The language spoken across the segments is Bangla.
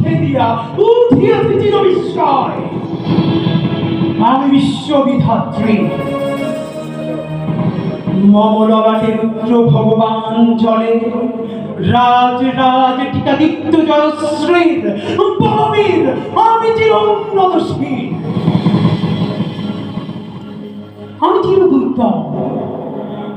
ছেদিয়া উঠিয়াছে চির মমলবাটে রুদ্র ভগবান জলে, রাজ রাজ টিকাদিত্য জলশ্রীর বলবীর আমি চির উন্নতশীল আমি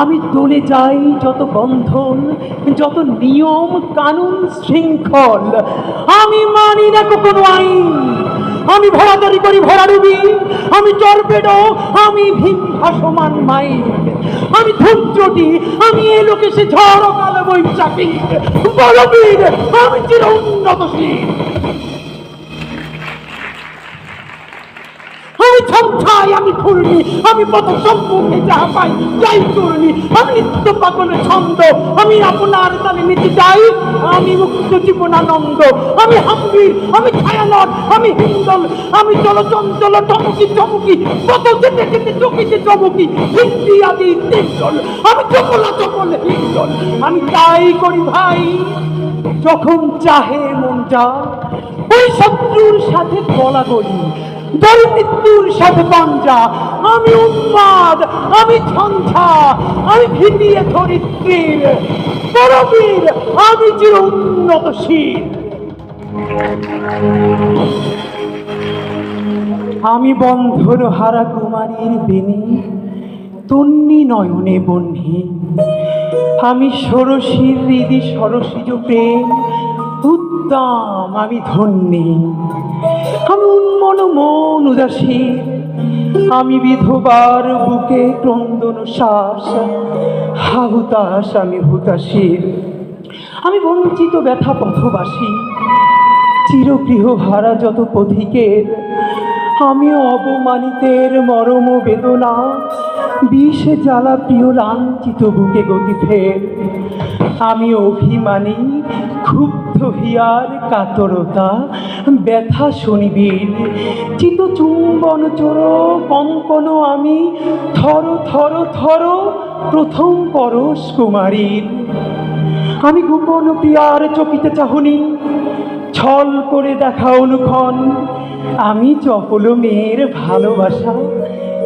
আমি দলে যাই যত বন্ধন, যত নিয়ম, কানুন, শৃঙ্খল। আমি মানি না কোনো আইন। আমি ভরাদারি করি ভরাডুবি আমি টর্পেডো, আমি ভীম ভাসমান মাইন আমি ধূর্যটি আমি এ লোকে সে ঝড় কালো বৈশাখী বলবীর আমি চির উন্নতশীল। আমি ছমছাই আমি ফুলনি আমি পথ সম্মুখে যাহা পাই যাই করনি। আমি নিত্য পাগলে ছন্দ, আমি আপনার তালে নিতে যাই, আমি মুক্ত জীবনানন্দ, আমি হাম্বির আমি ছায়ানট, আমি হিন্দল, আমি চলচঞ্চল টমকি চমকি কত যেতে যেতে চকিতে চমকি, হিন্দি, আদি তিনজল আমি চকলা চকল হিন্দল, আমি তাই করি ভাই, যখন চাহে মন যা ওই শত্রুর সাথে গলা গলি মৃত্যুর সাথে পাঞ্জা আমি উন্মাদ, আমি ঝঞ্ঝা, আমি ভিতিয়ে ধরিত্রীর, পরবীর, আমি চির উন্নতশীল। আমি বন্ধর হারা কুমারীর বেনি, তন্নি নয়নে বহ্নি আমি ষোড়শীর হৃদি সরসিজ প্রেম উদ্দাম আমি ধন্যী। আমি উন্মন মন উদাসী। আমি বিধবার বুকে ক্রন্দন শ্বাস। হা হাহুতাস আমি হুতাশীর আমি বঞ্চিত, ব্যথা পথবাসী। চিরগৃহ হারা যত পথিকের আমি অবমানিতের মরম বেদনা। বিষ জ্বালা প্রিয় লাঞ্ছিত বুকে গতি ফের। আমি অভিমানী, ক্ষুব্ধ হিয়ার কাতরতা, ব্যথা শনিবীর। চিত চুম্বন চোর কঙ্কন আমি, থর থর থর, প্রথম পরশ কুমারীর। আমি গোপন প্রিয়ার চকিতে চাহনি, ছল করে দেখা অনুক্ষণ। আমি চপল মেয়ের ভালোবাসা,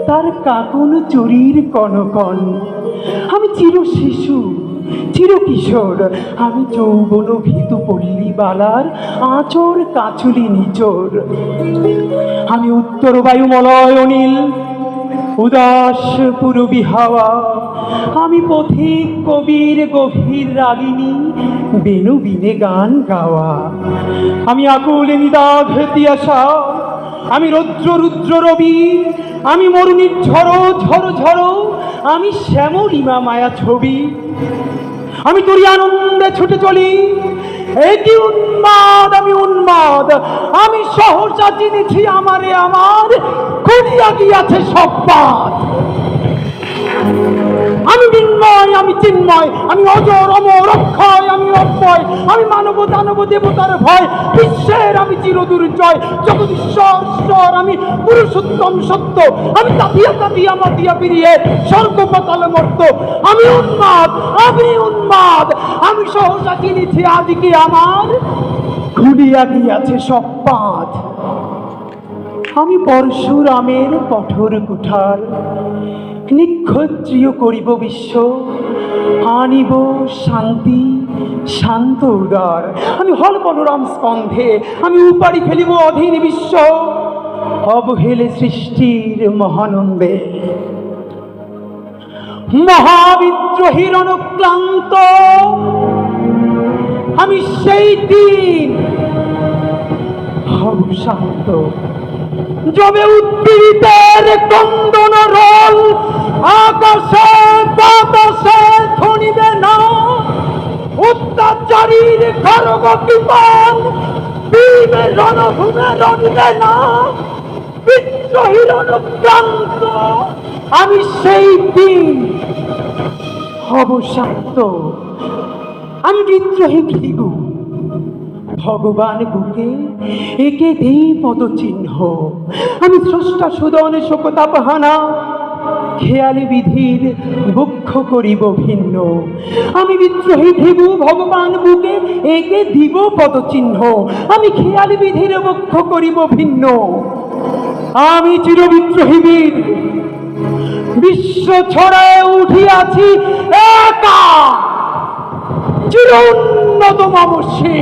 তার কাকুন চুরির কনকন। আমি চির শিশু চির কিশোর আমি যৌবন ভীতু পল্লী বালার আঁচর কাচুলি নিচোর। আমি উত্তর বায়ুমলয় অনিল, উদাস পুরবী হাওয়া। আমি পথিক কবির গভীর রাগিনী, বেনু বিনে গান গাওয়া। আমি আকুল নিদাঘ তিয়াসা আমি রৌদ্র রুদ্র রবি, আমি মরুণীর ঝড়ো ঝড়ো ঝড়ো আমি শ্যামলিমা মায়া ছবি। আমি তোরই আনন্দে ছুটে চলি। এটি উন্মাদ, আমি উন্মাদ। আমি সহসা চিনেছি আমারে, আমার খুঁজিয়া গিয়াছে সব পাত আমি বিন্ময় আমি চিন্ময়, আমি অজর, অমর, অক্ষয়, আমি আমি মানব, দানব, দেবতার ভয়, বিশ্বের আমি চিরদুর্জয়। জগদীশ্বর ঈশ্বর আমি পুরুষোত্তম সত্য, আমি তাপিয়া তাপিয়া মাতিয়া পিরিয়ে স্বর্গ পাতাল মর্ত। আমি উন্মাদ আমি উন্মাদ, আমি সহসা কিনেছি আজকে আমার। খুলিয়া গিয়াছে সব পাত। আমি পরশুরামের কঠোর কুঠার, নিক্ষত্রিয় করিব বিশ্ব, আনিব শান্তি। শান্ত উদার। আমি হল বলরাম স্কন্ধে। আমি উপাড়ি ফেলিব অধীন বিশ্ব। অবহেলে সৃষ্টির মহানন্দে। মহাবিদ্রোহীর অনুক্লান্ত আমি সেই দিন হব শান্ত। জমে উদ্দীরিতের কন্দন রোল। আকাশে বাতাসে ধ্বনিবে না অত্যাচারীর খড়গ কিপন ভীমে রণভূমে রণিবে না বিদ্রোহীর অনুক্রান্ত আমি সেই দিন হব শান্ত আমি বিদ্রোহী ভিগু, ভগবান বুকে একে দেই পদচিহ্ন। আমি স্রষ্টা সুদন শোকতাপহানা খেয়ালি বিধির বক্ষ করিব ভিন্ন। আমি বিদ্রোহী ভিগু ভগবান বুকে একে দিব পদচিহ্ন। আমি খেয়ালি বিধির বক্ষ করিব ভিন্ন। আমি চির বিদ্রোহী বীর। বিশ্ব ছড়ায় উঠিয়াছি একা। চির উন্নত মামসে